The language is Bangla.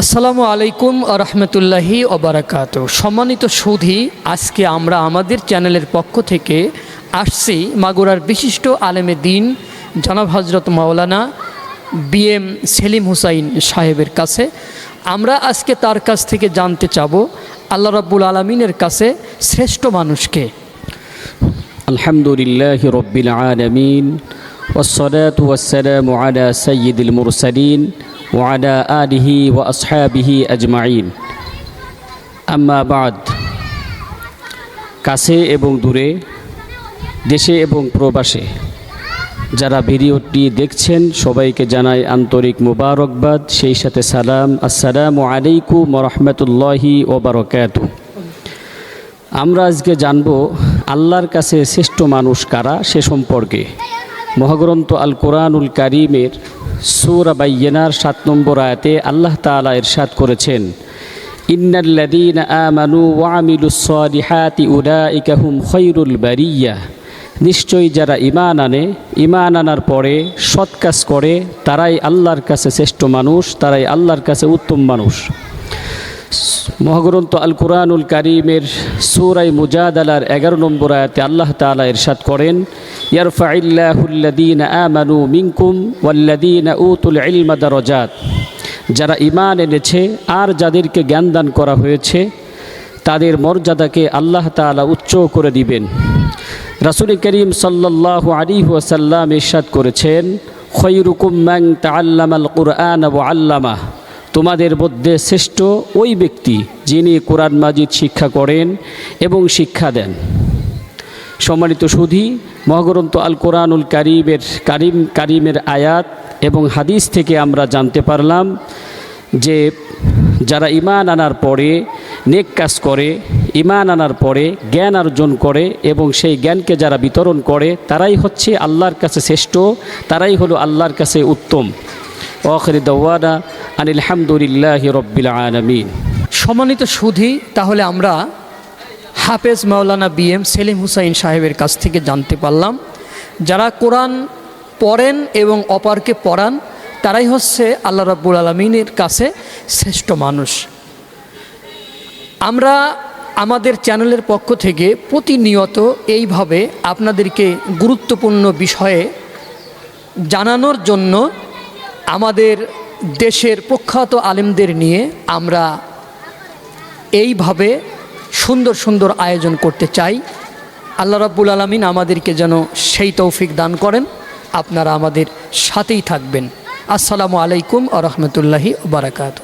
আসসালামু আলাইকুম রহমতুল্লাহি অবরাকাত সম্মানিত সুধী, আজকে আমরা আমাদের চ্যানেলের পক্ষ থেকে আসছি মাগুরার বিশিষ্ট আলেমে দিন, জনাব হজরত মাওলানা বি এম সেলিম হুসাইন সাহেবের কাছে। আমরা আজকে তার কাছ থেকে জানতে চাব, আল্লাহ রব্বুল আলমিনের কাছে শ্রেষ্ঠ মানুষকে। আলহামদুলিল্লাহ রব্বিল আলমিন ওসরাত ওয়াসালাম আলা সঈদুল মুরসালিন ওয়ালা আলিহি ওয়া আসহাবিহি আজমাইন আম্মা কাছে এবং দূরে, দেশে এবং প্রবাসে, যারা ভিডিওটি দেখছেন, সবাইকে জানাই আন্তরিক মোবারকবাদ, সেই সাথে সালাম। আসসালামু আলাইকুম রহমতুল্লাহি ওবরকাত আমরা আজকে জানব, আল্লাহর কাছে শ্রেষ্ঠ মানুষ কারা সে সম্পর্কে। মহাগ্রন্থ আল কোরআনুল কারিমের সুরা বাইয়েনার সাত নম্বর আয়াতে আল্লাহ তালা ইরশাদ করেছেন ইন্নাল্লাদিন আমানু ওয়া আমিলুস সালিহাতি উলাইকা খৈরুল বারিয়া। নিশ্চয়ই যারা ইমান আনে ইমান আনার পরে সৎ কাজ করে, তারাই আল্লাহর কাছে শ্রেষ্ঠ মানুষ, তারাই আল্লাহর কাছে উত্তম মানুষ। মহাগ্রন্থ আল কুরআনুল কারিমের সুরাই মুজাদালার এগারো নম্বর আয়াতে আল্লাহ তাআলা ইরশাদ করেন ইয়ারফাইল্লাহুল্লাদিন আমানু মিনকুম ওয়াল্লাদিন উতুল ইলমা দারাজাত। যারা ঈমান এনেছে আর যাদেরকে জ্ঞান দান করা হয়েছে, তাদের মর্যাদাকে আল্লাহ তাআলা উচ্চ করে দিবেন। রাসূল করিম সাল্লাল্লাহু আলাইহি ওয়াসাল্লাম ইরশাদ করেছেন, খৈরুকুম মান তাআল্লামাল কুরআন ওয়া আল্লামা তোমাদের মধ্যে শ্রেষ্ঠ ওই ব্যক্তি যিনি কোরআন মাজিদ শিক্ষা করেন এবং শিক্ষা দেন। সম্মানিত সুধী, মহাগ্রন্থ আল কোরআনুল কারিমের কারিম, কারিমের আয়াত এবং হাদিস থেকে আমরা জানতে পারলাম যে যারা ইমান আনার পরে নেক কাজ করে ইমান আনার পরে জ্ঞান অর্জন করে এবং সেই জ্ঞানকে যারা বিতরণ করে, তারাই হচ্ছে আল্লাহর কাছে শ্রেষ্ঠ, তারাই হলো আল্লাহর কাছে উত্তম। ওখরি দওয়ানা আনিল হামদুলিল্লাহ রব্বিল আলমিন। সম্মানিত সুধি, তাহলে আমরা হাফেজ মাওলানা বি এম সেলিম হুসাইন সাহেবের কাছ থেকে জানতে পারলাম, যারা কোরআন পড়েন এবং অপারকে পড়ান, তারাই হচ্ছে আল্লাহ রাব্বুল আলমিনের কাছে শ্রেষ্ঠ মানুষ। আমরা আমাদের চ্যানেলের পক্ষ থেকে প্রতিনিয়ত এইভাবে আপনাদেরকে গুরুত্বপূর্ণ বিষয়ে জানানোর জন্য আমাদের দেশের প্রখ্যাত আলেমদের নিয়ে আমরা এইভাবে সুন্দর সুন্দর আয়োজন করতে চাই। আল্লাহ রাব্বুল আলমিন আমাদেরকে যেন সেই তৌফিক দান করেন। আপনারা আমাদের সাথেই থাকবেন। আসসালামু আলাইকুম আ রহমতুল্লাহি বারাকাতু